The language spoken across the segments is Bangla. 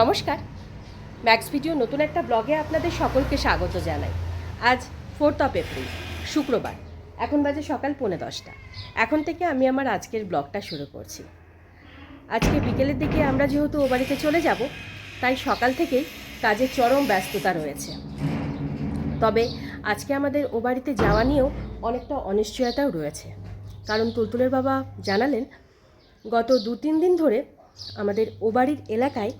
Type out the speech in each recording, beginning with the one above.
নমস্কার। ম্যাক্স ভিডিও নতুন একটা ব্লগে আপনাদের সকলকে স্বাগত জানাই। আজ ফোর্থ অফ এপ্রিল শুক্রবার। এখন বাজে সকাল পৌনে দশটা। এখন থেকে আমি আমার আজকের ব্লগটা শুরু করছি। আজকে বিকেলের দিকে আমরা যেহেতু ও বাড়িতে চলে যাব, তাই সকাল থেকেই কাজের চরম ব্যস্ততা রয়েছে। তবে আজকে আমাদের ও বাড়িতে যাওয়া নিয়েও অনেকটা অনিশ্চয়তাও রয়েছে। কারণ তুলতুলের বাবা জানালেন, গত দু তিন দিন ধরে আমাদের ও বাড়ির এলাকায়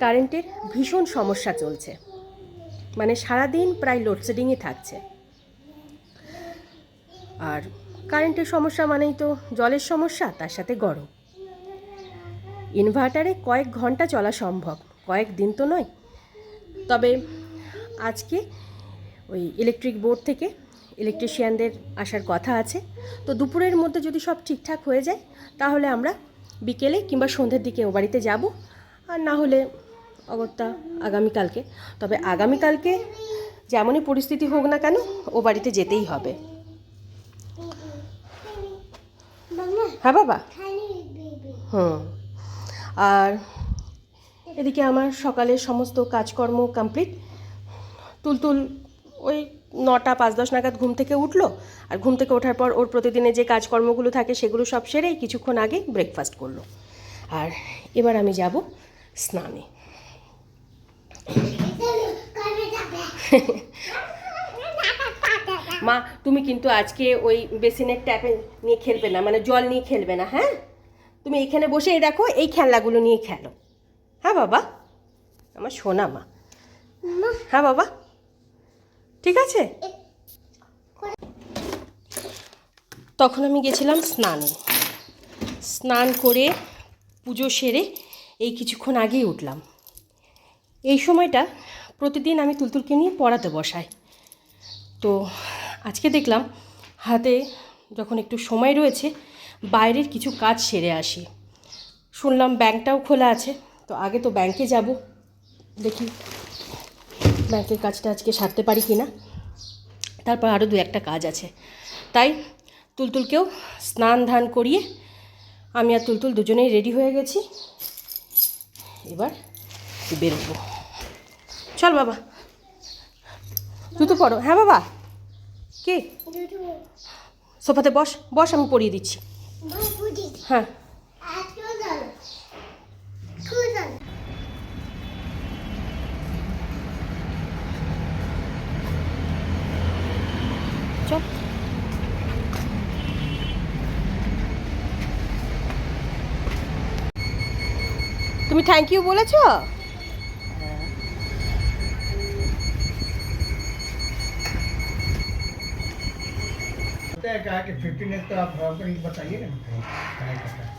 কারেন্টের ভীষণ সমস্যা চলছে। মানে সারাদিন প্রায় লোডশেডিংই থাকছে। আর কারেন্টের সমস্যা মানেই তো জলের সমস্যা, তার সাথে গরম। ইনভার্টারে কয়েক ঘণ্টা চলা সম্ভব, কয়েক দিন তো নয়। তবে আজকে ওই ইলেকট্রিক বোর্ড থেকে ইলেকট্রিশিয়ানদের আসার কথা আছে। তো দুপুরের মধ্যে যদি সব ঠিকঠাক হয়ে যায়, তাহলে আমরা বিকেলে কিংবা সন্ধ্যের দিকে ও বাড়িতে যাব। আর না হলে অগত্যা আগামীকালকে। তবে আগামীকালকে যেমনই পরিস্থিতি হোক না কেন, ও বাড়িতে যেতেই হবে। হ্যাঁ বাবা? হুম। আর এদিকে আমার সকালের সমস্ত কাজকর্ম কমপ্লিট। তুলতুল ওই নটা পাঁচ দশ নাগাদ ঘুম থেকে উঠল। আর ঘুম থেকে ওঠার পর ওর প্রতিদিনে যে কাজকর্মগুলো থাকে সেগুলো সব সেরেই কিছুক্ষণ আগে ব্রেকফাস্ট করল। আর এবার আমি যাব স্নানে। মা তুমি কিন্তু আজকে ওই বেসিনের ট্যাপে নিয়ে খেলবে না মানে জল নিয়ে খেলবে না হ্যাঁ? তুমি এখানে বসে এই দেখো এই খেলনাগুলো নিয়ে খেলো। হ্যাঁ বাবা? আমার সোনা মা। হ্যাঁ বাবা? ঠিক আছে? তখন আমি গেছিলাম স্নানে। স্নান করে পুজো সেরে এই কিছুক্ষণ আগেই উঠলাম। এই সময়টা প্রতিদিন আমি তুলতুলকে নিয়ে পড়াতে বসাই। তো আজকে দেখলাম হাতে যখন একটু সময় রয়েছে, বাইরের কিছু কাজ সেরে আসি। শুনলাম ব্যাংকটাও খোলা আছে, তো আগে তো ব্যাংকে যাব। দেখি ব্যাংকের কাজটা আজকে সারতে পারি কি না তারপর আরও দু একটা কাজ আছে। তাই তুলতুলকেও স্নান ধান করিয়ে আমি আর তুলতুল দুজনেই রেডি হয়ে গেছি। এবার বেরোবো। চল বাবা। জুতো পড়ো হ্যাঁ বাবা। কে? সোফাতে বস। বস, আমি পরিয়ে দিচ্ছি। হ্যাঁ। চল। তুমি থ্যাংক ইউ বলেছ? पता है कहा कि फिफ्टीन तो आप बराबर ही बताइए ना क्या करता है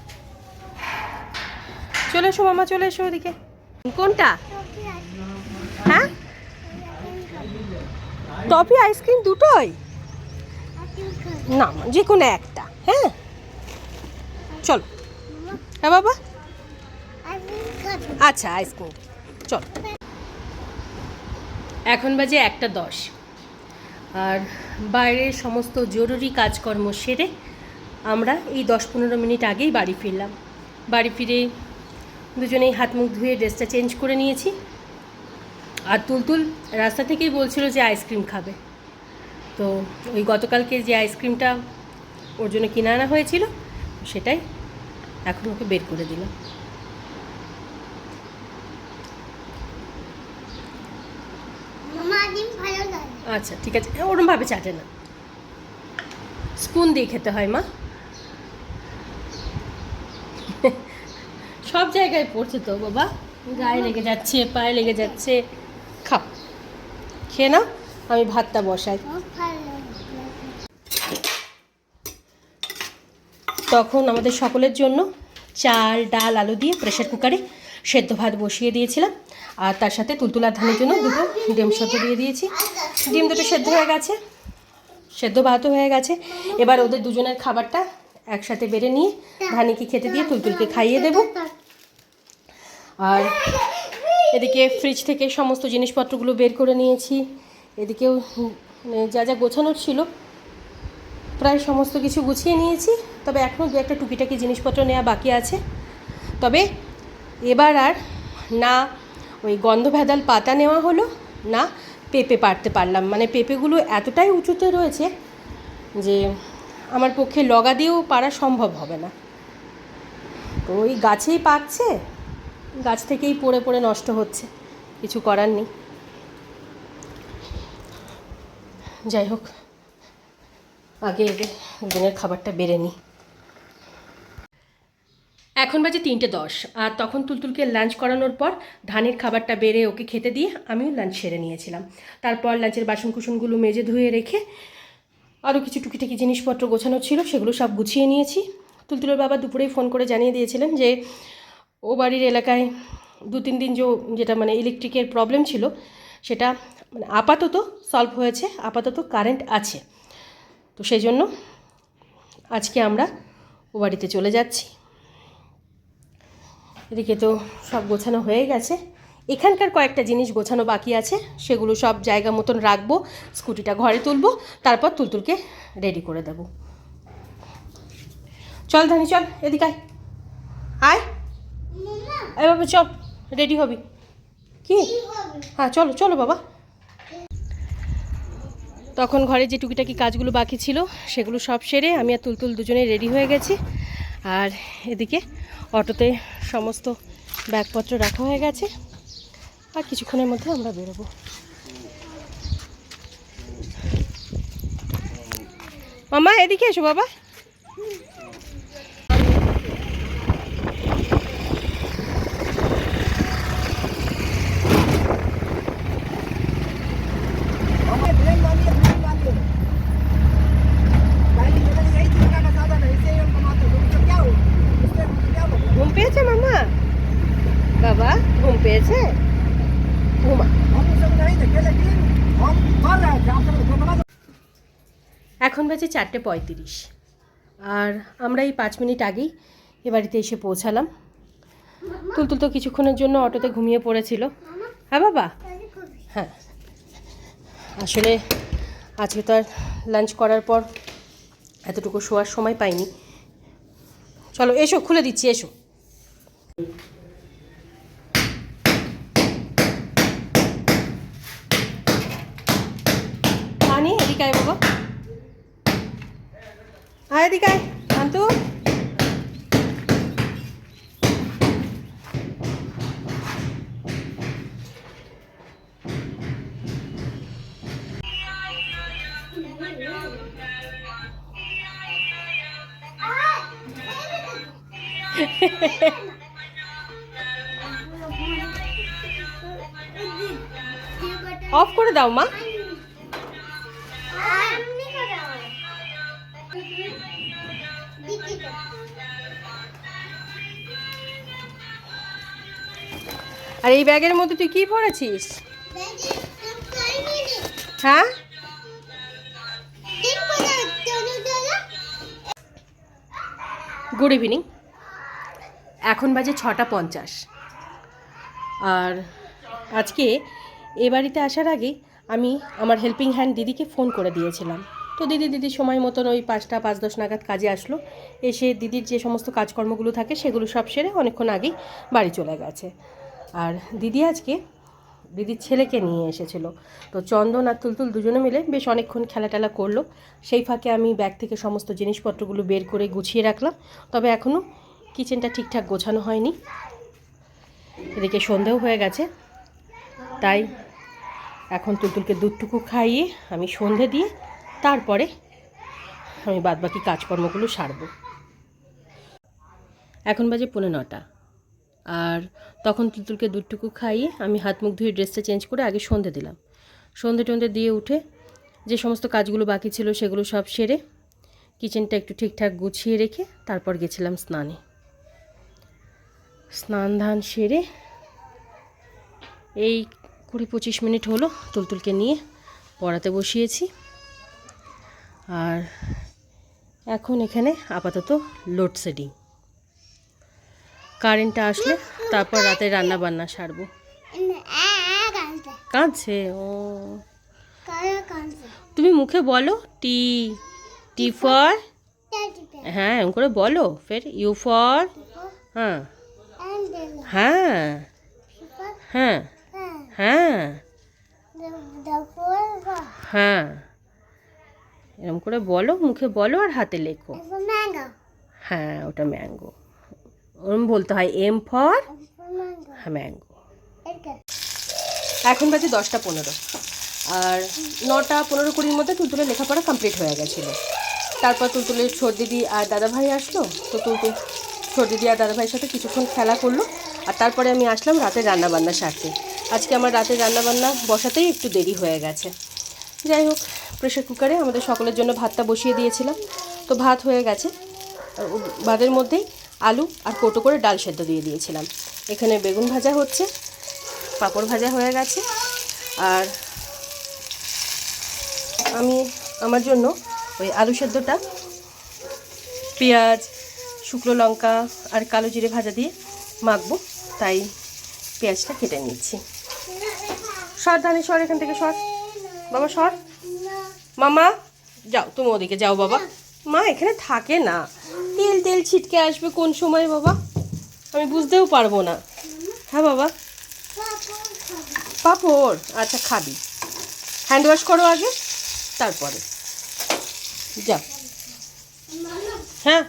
চলে এসো মামা চলে এসো ওদিকে কোনটা হ্যাঁ টফি আইসক্রিম দুটোই না যে কোনো একটা হ্যাঁ চলো হ্যাঁ বাবা আচ্ছা আইসক্রিম চল এখন বাজে একটা দশ আর বাইরের সমস্ত জরুরি কাজকর্ম সেরে আমরা এই দশ পনেরো মিনিট আগেই বাড়ি ফিরলাম। বাড়ি ফিরে দুজনেই হাত মুখ ধুয়ে ড্রেসটা চেঞ্জ করে নিয়েছি। আর তুলতুল রাস্তা থেকেই বলছিল যে আইসক্রিম খাবে। তো ওই গতকালকে যে আইসক্রিমটা ওর জন্য কিনে আনা হয়েছিল, সেটাই এখন ওকে বের করে দিলাম। আচ্ছা ঠিক আছে। ওরমভাবে চাটে না। স্পুন দিয়ে খেতে হয়, মা। সব জায়গায় পড়ছে তো, বাবা। গায়ে লেগে যাচ্ছে, পায়ে লেগে যাচ্ছে। খাও। খেয়ে নাও, আমি ভাতটা বসাই। তখন আমাদের সকলের জন্য চাল, ডাল, আলু দিয়ে প্রেশার কুকারে সেদ্ধ ভাত বসিয়ে দিয়েছিলাম। আর তার সাথে তুলতুলার ধানের জন্য দুটো ডিম সেদ্ধ দিয়ে দিয়েছি। ডিম দুটো সেদ্ধ হয়ে গেছে, সেদ্ধ ভাতও হয়ে গেছে। এবার ওদের দুজনের খাবারটা একসাথে বেড়ে নিয়ে ধানিকে খেতে দিয়ে তুলতুলকে খাইয়ে দেবো। আর এদিকে ফ্রিজ থেকে সমস্ত জিনিসপত্রগুলো বের করে নিয়েছি। এদিকেও যা যা গোছানোর ছিল, প্রায় সমস্ত কিছু গুছিয়ে নিয়েছি। তবে এখনও দু একটা টুকিটাকি জিনিসপত্র নেওয়া বাকি আছে। তবে এবার আর না ওই গন্ধ ভেদাল পাতা নেওয়া হলো, না পেঁপে পারতে পারলাম। মানে পেঁপেগুলো এতটাই উঁচুতে রয়েছে যে আমার পক্ষে লগা দিয়েও পারা সম্ভব হবে না। তো ওই গাছেই পাকছে, গাছ থেকেই পড়ে পড়ে নষ্ট হচ্ছে, কিছু করার নেই। যাই হোক, আগে আগে দিনের খাবারটা বেড়ে নিই। এখন বাজে তিনটে দশ, আর তখন তুলতুলকে লাঞ্চ করানোর পর ধানের খাবারটা বেড়ে ওকে খেতে দিয়ে আমিও লাঞ্চ সেরে নিয়েছিলাম। তারপর লাঞ্চের বাসন কুসনগুলো মেজে ধুয়ে রেখে আরও কিছু টুকিটাকি জিনিসপত্র গোছানো ছিল, সেগুলো সব গুছিয়ে নিয়েছি। তুলতুলের বাবা দুপুরেই ফোন করে জানিয়ে দিয়েছিলেন যে, ও বাড়ির এলাকায় দু তিন দিন যে যেটা মানে ইলেকট্রিকের প্রবলেম ছিল, সেটা মানে আপাতত সলভ হয়েছে, আপাতত কারেন্ট আছে। তো সেই জন্য আজকে আমরা ও বাড়িতে চলে যাচ্ছি। এদিকে তো সব গোছানো হয়ে গেছে। এখানকার কয়েকটা জিনিস গোছানো বাকি আছে, সেগুলো সব জায়গা মতন রাখব, স্কুটিটা ঘরে তুলবো, তারপর তুলতুলকে রেডি করে দেবো। চল ধানি, চল, এদিকে আয়। আয়। বাবা, চল রেডি হবি। কি? হ্যাঁ চলো চলো বাবা। তখন ঘরে যে টুকিটাকি কাজগুলো বাকি ছিল, সেগুলো সব সেরে আমি আর তুলতুল দুজনে রেডি হয়ে গেছি। আর এদিকে অটোতে সমস্ত ব্যাগপত্র রাখা হয়ে গেছে। আর কিছুক্ষণের মধ্যে আমরা বেরোবো। মামা, এদিকে এসো বাবা। বাবা, ঘুম পেয়েছে? এখন বেজে চারটে পঁয়ত্রিশ। আর আমরা এই পাঁচ মিনিট আগেই এ বাড়িতে এসে পৌঁছালাম। তুলতুল তো কিছুক্ষণের জন্য অটোতে ঘুমিয়ে পড়েছিল। হ্যাঁ বাবা? হ্যাঁ। আসলে আজকে তো আর লাঞ্চ করার পর এতটুকু শোয়ার সময় পাইনি। চলো, এসো, খুলে দিচ্ছি, এসো। এদিকে আয় বাবা। আয় এদিকে আয় শান্তু। অফ করে দাও মা। আর এই ব্যাগের মধ্যে তুই কি ভরেছিস হ্যাঁ? গুড ইভিনিং এখন বাজে ছটা পঞ্চাশ। আর আজকে এ বাড়িতে আসার আগে আমি আমার হেল্পিং হ্যান্ড দিদিকে ফোন করে দিয়েছিলাম। তো দিদি দিদি সময় মতন ওই পাঁচটা, পাঁচ দশ নাগাদ কাজে আসলো। এসে দিদির যে সমস্ত কাজকর্মগুলো থাকে সেগুলো সব সেরে অনেকক্ষণ আগেই বাড়ি চলে গেছে। আর দিদি আজকে দিদির ছেলেকে নিয়ে এসেছিল। তো চন্দন আর তুলতুল দুজনে মিলে বেশ অনেকক্ষণ খেলা টেলা করল। সেই ফাঁকে আমি ব্যাগ থেকে সমস্ত জিনিসপত্রগুলো বের করে গুছিয়ে রাখলাম। তবে এখনও কিচেনটা ঠিকঠাক গোছানো হয়নি। এদিকে সন্ধেও হয়ে গেছে। তাই এখন তুলতুলকে দুধটুকু খাইয়ে আমি সন্ধে দিয়ে তারপরে আমি বাদবাকি কাজকর্মগুলো সারবো। এখন বাজে পৌনে নটা। আর তখন তুলতুলকে দুধটুকু খাইয়ে আমি হাত মুখ ধুয়ে ড্রেসটা চেঞ্জ করে আগে সন্ধে দিলাম। সন্ধে টন্ধে দিয়ে উঠে যে সমস্ত কাজগুলো বাকি ছিল সেগুলো সব সেরে কিচেনটা একটু ঠিকঠাক গুছিয়ে রেখে তারপর গেছিলাম স্নানে। স্নান ধান সেরে এই কুড়ি পঁচিশ মিনিট হলো তুলতুলকে নিয়ে পড়াতে বসিয়েছি। আর এখন এখানে আপাতত লোডশেডিং কারেন্টটা আসলে তারপর রাতে রান্না বান্না সারবো। কাঁদছে? ও। তুমি মুখে বলো টি টি ফর হ্যাঁ এরকম করে বলো, ফের ইউ ফর হ্যাঁ। হ্যাঁ। হ্যাঁ। হ্যাঁ। হ্যাঁ। এরকম করে বলো, মুখে বলো আর হাতে লেখো। হ্যাঁ ওটা ম্যাঙ্গো। ওরম বলতে হয় এম ফর ম্যাঙ্গো এখন বাজে দশটা পনেরো। আর নটা পনেরো কুড়ির মধ্যে তুলতুলের লেখাপড়া কমপ্লিট হয়ে গেছিল। তারপর তুলতুলের ছোট দিদি আর দাদাভাই আসলো তো তুলতুল ছোট দিদি আর দাদাভাইয়ের সাথে কিছুক্ষণ খেলা করল আর তারপরে আমি আসলাম রাতে রান্নাবান্না সারতে। আজকে আমার রাতে রান্নাবান্না বসাতেই একটু দেরি হয়ে গেছে। যাই হোক প্রেশার কুকারে আমাদের সকলের জন্য ভাতটা বসিয়ে দিয়েছিলাম। তো ভাত হয়ে গেছে। ভাতের মধ্যেই আলু আর কোটো করে ডাল সেদ্ধ দিয়ে দিয়েছিলাম। এখানে বেগুন ভাজা হচ্ছে, পাঁপড় ভাজা হয়ে গেছে, আর আমি আমার জন্য ওই আলু সেদ্ধটা পেঁয়াজ, শুকনো লঙ্কা আর কালো জিরে ভাজা দিয়ে মাখবো, তাই পেঁয়াজটা কেটে নিচ্ছি। সর ধানি সর এখান থেকে সর। বাবা, সর। মামা, যাও, তুমি ওদিকে যাও বাবা। মা এখানে থাকে না। তেল ছিটকে আসবে কোন সময় বাবা? আমি বুঝতেও পারব না। হ্যাঁ বাবা? পাপড়। আচ্ছা খাবি। হ্যান্ড ওয়াশ করো আগে, তারপরে। যা। হ্যাঁ?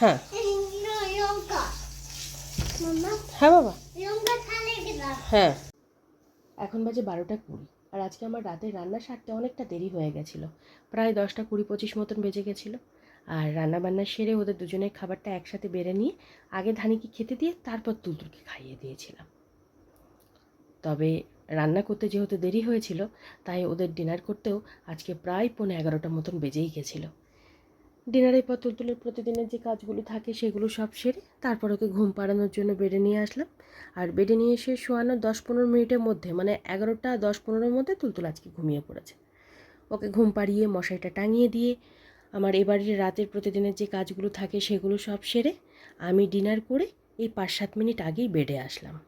হ্যাঁ। হ্যাঁ বাবা। হ্যাঁ। এখন বাজে বারোটা কুড়ি, আর আজকে আমার রাতের রান্না সারতে অনেকটা দেরি হয়ে গেছিল। প্রায় দশটা কুড়ি পঁচিশ মতন বেজে গেছিল। আর রান্না বান্না সেরে ওদের দুজনের খাবারটা একসাথে বেড়ে নিয়ে আগে ধানিকে খেতে দিয়ে তারপর তুলতুলকে খাইয়ে দিয়েছিলাম। তবে রান্না করতে যেহেতু দেরি হয়েছিল, তাই ওদের ডিনার করতেও আজকে প্রায় পৌনে এগারোটা মতন বেজেই গেছিল। ডিনারের পর তুলতুলের প্রতিদিনের যে কাজগুলো থাকে সেগুলো সব সেরে তারপর ওকে ঘুম পাড়ানোর জন্য বেডে নিয়ে আসলাম। আর বেডে নিয়ে এসে শোয়ানোর দশ পনেরো মিনিটের মধ্যে মানে এগারোটা দশ পনেরোর মধ্যে তুলতুল আজকে ঘুমিয়ে পড়েছে। ওকে ঘুম পাড়িয়ে মশারিটা টাঙিয়ে দিয়ে আমার এবারের রাতের প্রতিদিনের যে কাজগুলো থাকে সেগুলো সব সেরে আমি ডিনার করে এই পাঁচ সাত মিনিট আগেই বেডে আসলাম।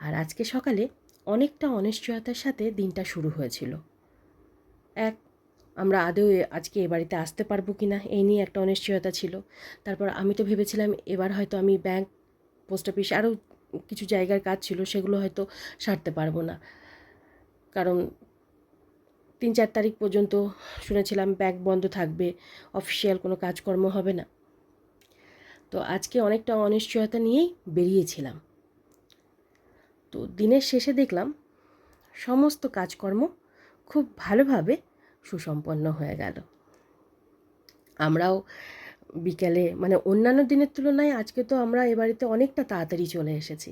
আর আজকে সকালে অনেকটা অনিশ্চয়তার সাথে দিনটা শুরু হয়েছিল। এক, আমরা আদৌ আজকে এ বাড়িতে আসতে পারব কি না এই নিয়ে একটা অনিশ্চয়তা ছিল। তারপর আমি তো ভেবেছিলাম এবার হয়তো আমি ব্যাংক, পোস্ট অফিস আরও কিছু জায়গার কাজ ছিল সেগুলো হয়তো সারতে পারব না। কারণ তিন চার তারিখ পর্যন্ত শুনেছিলাম ব্যাংক বন্ধ থাকবে অফিসিয়াল কোনো কাজকর্ম হবে না। তো আজকে অনেকটা অনিশ্চয়তা নিয়েই বেরিয়েছিলাম। তো দিনের শেষে দেখলাম সমস্ত কাজকর্ম খুব ভালোভাবে সুসম্পন্ন হয়ে গেল। আমরাও বিকেলে মানে অন্যান্য দিনের তুলনায় আজকে তো আমরা এ বাড়িতে অনেকটা তাড়াতাড়ি চলে এসেছি।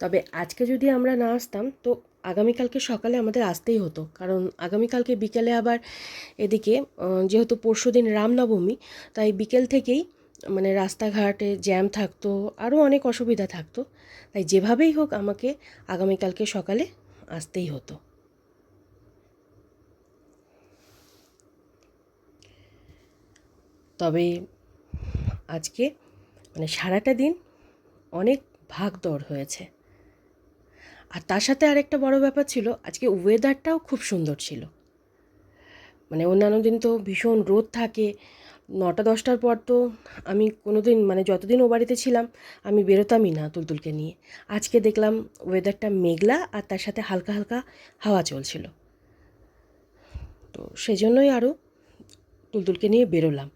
তবে আজকে যদি আমরা না আসতাম, তো আগামীকালকে সকালে আমাদের আসতেই হতো। কারণ আগামীকালকে বিকেলে আবার এদিকে যেহেতু পরশুদিন রামনবমী, তাই বিকেল থেকেই মানে রাস্তাঘাটে জ্যাম থাকতো, আরও অনেক অসুবিধা থাকতো। তাই যেভাবেই হোক আমাকে আগামীকালকে সকালে আসতেই হতো। তবে আজকে মানে সারাটা দিন অনেক ভাগ দৌড় হয়েছে। আর তার সাথে আরেকটা বড় ব্যাপার ছিল, আজকে ওয়েদারটাও খুব সুন্দর ছিল। মানে অন্যান্য দিন তো ভীষণ রোদ থাকে, নটা, দশটার পর তো আমি কোনো দিন মানে যতদিন ও বাড়িতে ছিলাম, আমি বেরোতামই না তুলতুলকে নিয়ে। আজকে দেখলাম ওয়েদারটা মেঘলা আর তার সাথে হালকা হালকা হাওয়া চলছিল। তো সেজন্যই আরও তুলতুলকে নিয়ে বেরোলাম।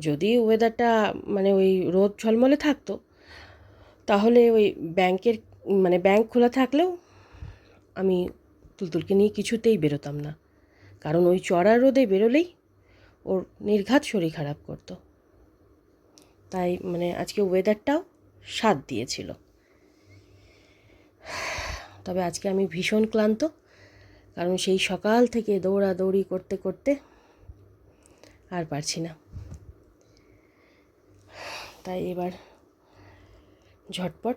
যদি ওয়েদারটা মানে ওই রোদ ঝলমলে থাকতো, তাহলে ওই ব্যাংকের মানে ব্যাংক খোলা থাকলেও আমি তুলতুলকে নিয়ে কিছুতেই বেরোতাম না। কারণ ওই চড়া রোদে বেরোলেই ওর নির্ঘাত শরীর খারাপ করতো। তাই মানে আজকে ওয়েদারটাও স্বাদ দিয়েছিল। তবে আজকে আমি ভীষণ ক্লান্ত, কারণ সেই সকাল থেকে দৌড়াদৌড়ি করতে করতে আর পারছি না। তাই এবার ঝটপট